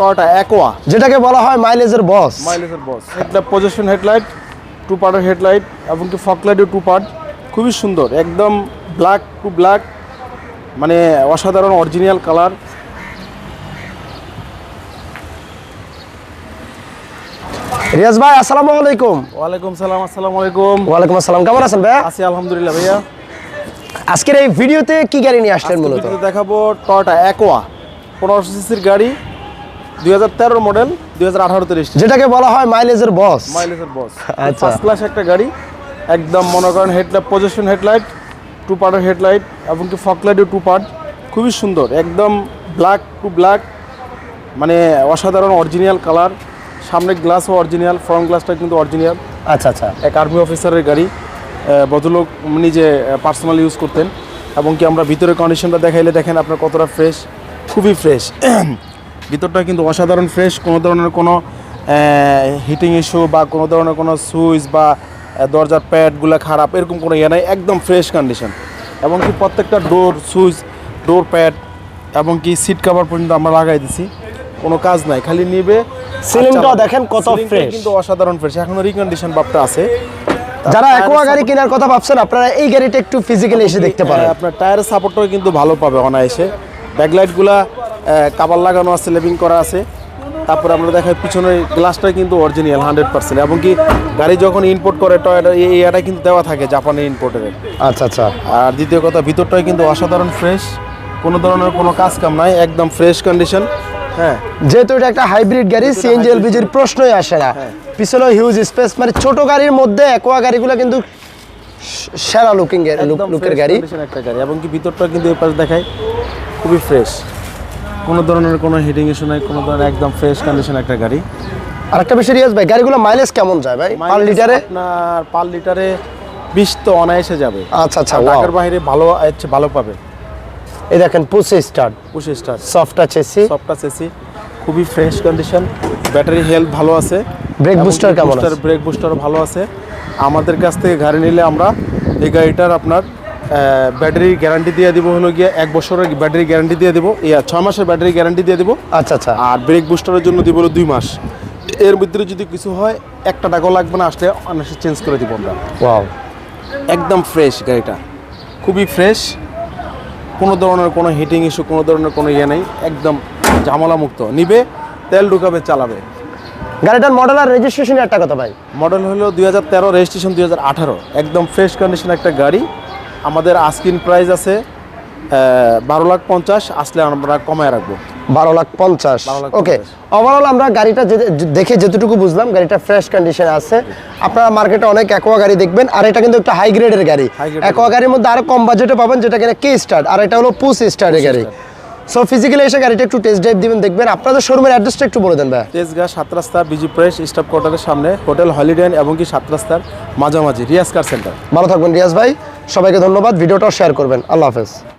Toyota aqua যেটাকে বলা হয় মাইলেজের boss মাইলেজের boss headlight position headlight two পার্টের হেডলাইট এবং কি ফকলাইটও টু পার্ট খুবই সুন্দর একদম ব্ল্যাক টু ব্ল্যাক মানে অসাধারণ অরিজিনাল কালার রিয়াজ ভাই আসসালামু আলাইকুম। ওয়ালাইকুম সালাম আসসালামু আলাইকুম। ওয়ালাইকুম আসসালাম কেমন আছেন ভাই আছি আলহামদুলিল্লাহ ভাইয়া। আজকের এই ভিডিওতে কি গাড়ি নিয়ে আসলেন মূলত? দেখাবো টয়োটা অ্যাকোয়া পনেরোশো সিসির গাড়ি। দুই হাজার তেরোর মডেল দুই হাজার আঠারোতে যেটাকে বলা হয় মাইলেজের বস মাইলেজের বস। ফার্স্ট ক্লাস একটা গাড়ি একদম মনে করেন হেডলাইট পজিশন হেডলাইট টু পার্টের হেডলাইট এবং কি ফকলাইটও টু পার্ট খুবই সুন্দর একদম ব্ল্যাক টু ব্ল্যাক মানে অসাধারণ অরিজিনাল কালার সামনে গ্লাসও অরিজিনাল ফ্রন্ট গ্লাসটা কিন্তু অরিজিনাল আচ্ছা আচ্ছা। এক আর্মি অফিসারের গাড়ি ভদ্রলোক নিজে পার্সোনাল ইউজ করতেন এবং কি আমরা ভিতরে কন্ডিশনটা দেখাইলে দেখেন আপনার কতটা ফ্রেশ খুবই ফ্রেশ ভিতরটা কিন্তু অসাধারণ ফ্রেশ কোনো ধরনের কোনো হিটিং ইস্যু বা কোনো ধরনের কোনো সুইচ বা দরজার প্যাডগুলো খারাপ এরকম কোনো ইয়ে নাই একদম ফ্রেশ কন্ডিশন এবং কি প্রত্যেকটা ডোর সুইচ ডোর প্যাড এবং কি সিট কভার পর্যন্ত আমরা লাগাই দিছি কোনো কাজ নাই খালি নিবে। সিলিংটাও চালাবে। দেখেন কত ফ্রেশ কিন্তু অসাধারণ ফ্রেশ এখনও রিকন্ডিশন ভাবটা আছে। যারা একোয়া গাড়ি কেনার কথা ভাবছেন আপনারা এই গাড়িটা একটু ফিজিক্যালি এসে দেখতে পারেন। হ্যাঁ, আপনার টায়ারের সাপোর্টটাও কিন্তু ভালো পাবে অনায়াসে। ব্যাকলাইটগুলা কাবার লাগানো আছে লেভিং করা আছে। তারপরে আমরা দেখাই পিছনের গ্লাসটা কিন্তু অরিজিনাল হান্ড্রেড পার্সেন্ট এবং কি গাড়ি যখন ইম্পোর্ট করে টয়টা এটা কিন্তু দেওয়া থাকে জাপানি ইম্পোর্টের আচ্ছা আচ্ছা। আর দ্বিতীয় কথা ভিতরটাই কিন্তু অসাধারণ ফ্রেশ কোনো ধরনের কোনো কাজ কাম নাই একদম ফ্রেশ কন্ডিশন হ্যাঁ। যেহেতু এটা একটা হাইব্রিড গাড়ি সিএনজি এলপিজির প্রশ্নই আসে না। হ্যাঁ। পিছনে হিউজ স্পেস মানে ছোট গাড়ির মধ্যে একোয়া গাড়িগুলো কিন্তু সেরা লুকিং লুকের গাড়ি। একটা গাড়ি এবং কি ভিতরটা কিন্তু এই পাশে দেখাই খুবই ফ্রেশ কোনো ধরনের কোনো হিটিং ইস্যু নাই কোনো ধরনের একদম ফ্রেশ কন্ডিশন একটা গাড়ি। আর একটা বিষয় রিয়াজ ভাই গাড়িগুলো মাইলেজ কেমন যায় ভাই? পার লিটারে? আপনার পার লিটারে বিশ তো অনায়াসে যাবে। আচ্ছা আচ্ছা ঢাকার বাইরে ভালো হচ্ছে ভালো পাবে। এই দেখেন push start push start soft touch AC সবটা চেসি খুবই ফ্রেশ কন্ডিশন ব্যাটারি হেলথ ভালো আছে। ব্রেক বুস্টার কেমন আছে? ব্রেক বুস্টার ভালো আছে। আমাদের কাছ থেকে গাড়ি নিলে আমরা এই গাড়িটার আপনার ব্যাটারি গ্যারান্টি দিয়ে দিব হলো গিয়ে এক বছরের ব্যাটারি গ্যারান্টি দিয়ে দিব। ইয়া ছয় মাসের ব্যাটারি গ্যারান্টি দিয়ে দিব। আচ্ছা আচ্ছা। আর ব্রেক বুস্টারের জন্য দিব হলো দুই মাস। এর ভিতরে যদি কিছু হয় একটা টাকাও লাগবে না আসলে অনায়াসে চেঞ্জ করে দিব আমরা। ওয়াও একদম ফ্রেশ গাড়িটা। খুবই ফ্রেশ কোনো ধরনের কোনো হিটিং ইস্যু কোনো ধরনের কোনো ইয়ে নেই। একদম ঝামেলা মুক্ত। নিবে তেল ঢুকাবে চালাবে। গাড়িটার মডেল আর রেজিস্ট্রেশন একটা কথা ভাই। মডেল হলো দুই হাজার তেরো রেজিস্ট্রেশন দুই হাজার আঠারো। একদম ফ্রেশ কন্ডিশন একটা গাড়ি। আমাদের আস্কিন প্রাইস আছে বারো লাখ পঞ্চাশ আসলে আমরা কমায় রাখব। বারো লাখ পঞ্চাশ। 12 লাখ ওকে ওভারঅল আমরা গাড়িটা দেখে যেটুকু বুঝলাম গাড়িটা ফ্রেশ কন্ডিশনে আছে। আপনারা মার্কেটে অনেক অ্যাকোয়া গাড়ি দেখবেন আর এটা কিন্তু একটা হাই গ্রেডের গাড়ি। অ্যাকোয়া গাড়ির মধ্যে আরও কম বাজেটে পাবেন যেটা কিনা কে স্টার্ট আর এটা হলো পুস স্টার্টের গাড়ি। সো ফিজিক্যালি এসে গাড়িটা একটু টেস্ট ড্রাইভ দিবেন দেখবেন। আপনাদের শোরুমের অ্যাড্রেসটা একটু বলে দেন ভাই তেজগাঁ সাত রাস্তা বিজি প্রেস স্টাফ কোয়ার্টারের সামনে হোটেল হলিডে এবং কি সাত রাস্তার মাঝামাঝি রিয়াজ কার সেন্টার ভালো থাকবেন রিয়াজ ভাই। সবাইকে ধন্যবাদ ভিডিওটাও শেয়ার করবেন। আল্লাহ হাফেজ।